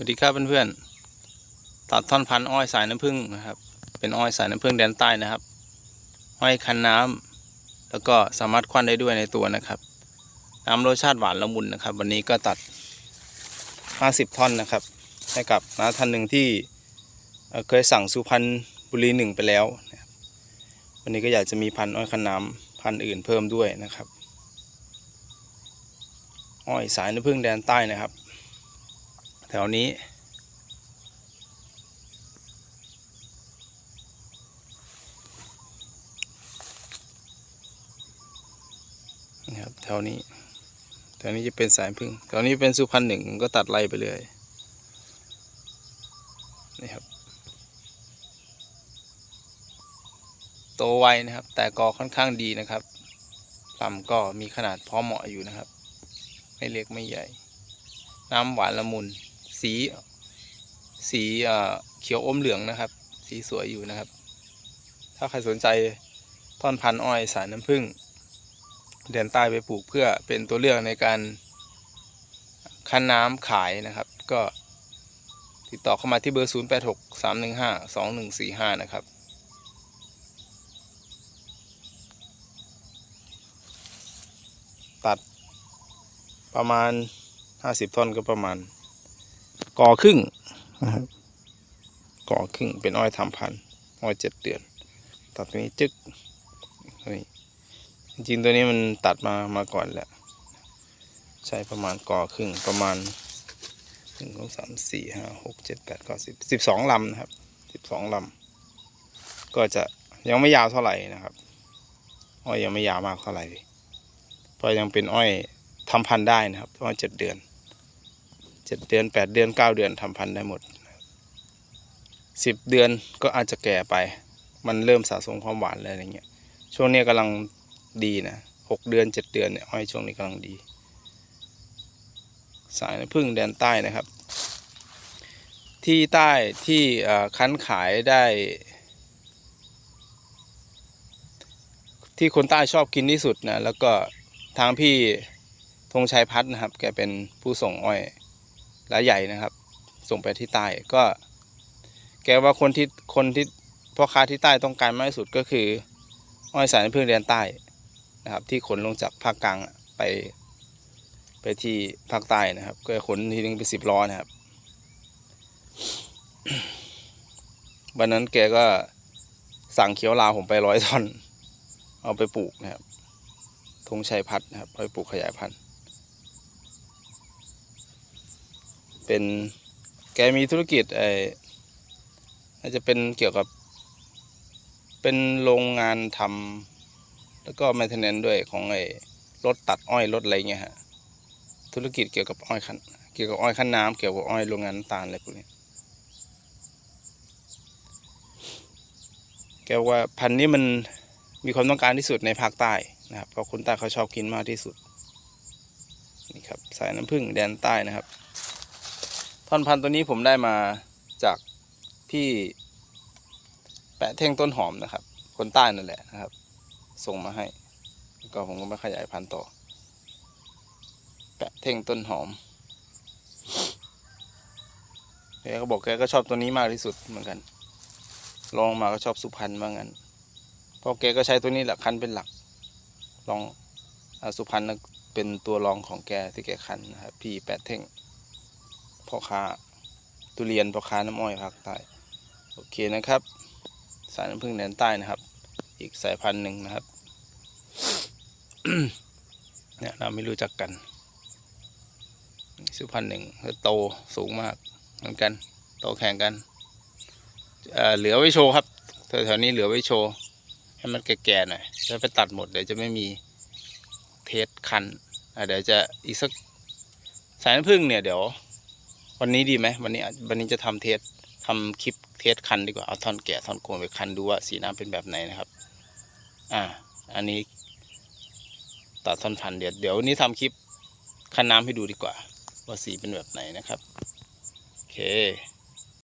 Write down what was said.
วัสดีครับเพื่อนๆตัดท่อนพันธุ์อ้อยสายน้ำผึ้งนะครับ เป็นอ้อยสายน้ำผึ้งแดนใต้นะครับอ้อยคันน้ำแล้วก็สามารถควันได้ด้วยในตัวนะครับ น้ำรสชาติหวานละมุนนะครับ วันนี้ก็ตัด 50 ท่อนนะครับ ให้กับน้าท่านหนึ่งที่เคยสั่งสุพรรณบุรีหนึ่งไปแล้ว วันนี้ก็อยากจะมีพันธุ์อ้อยคันน้ำพันธุ์อื่นเพิ่มด้วยนะครับ อ้อยสายน้ำผึ้งแดนใต้นะครับ แถวนี้ นะครับแถวนี้แถวนี้จะเป็นสายพึ่งแถวนี้เป็นสุพรรณหนึ่งก็ตัดไล่ไปเลยนี่ครับ โตไวนะครับ แต่กอค่อนข้างดีนะครับลำก็มีขนาดพอเหมาะอยู่นะครับ ไม่เล็กไม่ใหญ่ น้ำหวานละมุน สี สีเขียวอมเหลืองนะครับ สีสวยอยู่นะครับ ถ้าใครสนใจท่อนพันอ้อยสายน้ำผึ้งเดินใต้ไปปลูกเพื่อเป็นตัวเลือกในการคั้นน้ำขายนะครับ ก็ติดต่อเข้ามาที่เบอร์ 0 8 6 3 1 5 2 1 4 5 นะครับตัดประมาณ 50ท่อนก็ประมาณ ก่อครึ่งนะครับก่อครึ่งเป็นอ้อยทำพันอ้อยเจ็ดเดือน ตัดตัวนี้จึ๊กนี่จริงตัวนี้มันตัดมามาก่อนแหละใช้ประมาณก่อครึ่งประมาณหนึ่งสองสามสี่ห้าหกเจ็ดแปดเก้าสิบสิบสองลำนะครับสิบสองลำก็จะยังไม่ยาวเท่าไหร่นะครับ อ้อยยังไม่ยาวมากเท่าไหร่เพราะยังเป็นอ้อยทำพันธุ์ได้นะครับอ้อยเจ็ดเดือน เจ็ดเดือนแปดเดือนเก้าเดือนทำพันธุ์ได้หมดสิบเดือนก็อาจจะแก่ไป มันเริ่มสะสมความหวานเลยอะไรเงี้ยช่วงนี้กำลังดีนะหกเดือนเจ็ดเดือนเนี่ยอ้อยช่วงนี้กำลังดี สายน้ำผึ้งแดนใต้นะครับ ที่ใต้ที่คั้นขายได้ ที่คนใต้ชอบกินที่สุดนะแล้วก็ทางพี่ธงชัยพัฒน์นะครับ แกเป็นผู้ส่งอ้อย รายใหญ่นะครับ ส่งไปที่ใต้ก็ แกว่าคนที่คนที่พ่อค้าที่ใต้ต้องการมากที่สุดก็คือ อ้อยสายน้ำผึ้งแดนใต้นะครับ ที่ขนลงจากภาคกลางไป ไปที่ภาคใต้นะครับ ก็ขนทีนึงเป็นสิบล้อนะครับวันนั้นแกก็สั่งเขียวลาวผมไปร้อยท่อน เอาไปปลูกนะครับธงชัยพัฒน์นะครับ ไปปลูกขยายพันธุ์ เป็นแกมีธุรกิจไอน่าจะเป็นเกี่ยวกับ เป็นโรงงานทำแล้วก็ m ม i เทนเนนด้วยของไอรถตัดอ้อยรถอะไรเงี้ยฮะธุรกิจเกี่ยวกับอ้อยคันเกี่ยวกับอ้อยขั้นน้ำเกี่ยวกับอ้อยโรงงานน้ำตาลอะไรพวกนี้แกบอกว่าพันธุ์นี้มันมีความต้องการที่สุดในภาคใต้นะครับเพราะคนใต้เขาชอบกินมากที่สุดนี่ครับสายน้ำผึ้งแดนใต้นะครับ ท่อนพันธุ์ตัวนี้ผมได้มาจากพี่แปะเท่งต้นหอมนะครับ คนใต้นั่นแหละนะครับ ส่งมาให้ก็ผมก็มาขยายพันธุ์ต่อ แปะเท่งต้นหอมแกก็บอกแกก็ชอบตัวนี้มากที่สุดเหมือนกัน ลองมาก็ชอบสุพรรณว่างั้นเพราะแกก็ใช้ตัวนี้แหละคันเป็นหลัก ลองอสุพรรณเป็นตัวรองของแกที่แกคันนะครับพี่แปดเท่ง พ่อค้าทุเรียนพ่อค้าน้ำอ้อยภาคใต้โอเคนะครับ สายน้ำผึ้งแดนใต้นะครับ อีกสายพันธุ์หนึ่งนะครับเนี่ยเราไม่รู้จักกันสุพรรณหนึ่งโตสูงมากเหมือนกัน โตแข่งกันเออเหลือไว้โชว์ครับแถวๆนี้เหลือไว้โชว์ ให้มันแก่ๆหน่อยถ้าไปตัดหมดเดี๋ยวจะไม่มีเทสคันเดี๋ยวจะอีกสักสายน้ำผึ้งเนี่ยเดี๋ยว วันนี้ดีไหมวันนี้วันนี้จะทำเทสทำคลิปเทสคันดีกว่าเอาท่อนแกะท่อนโกนไปคันดูว่าสีน้ำเป็นแบบไหนนะครับ อ่า อันนี้ตัดท่อนพันเดี๋ยวเดี๋ยววันนี้ทำคลิปคันน้ำให้ดูดีกว่า ว่าสีเป็นแบบไหนนะครับโอเค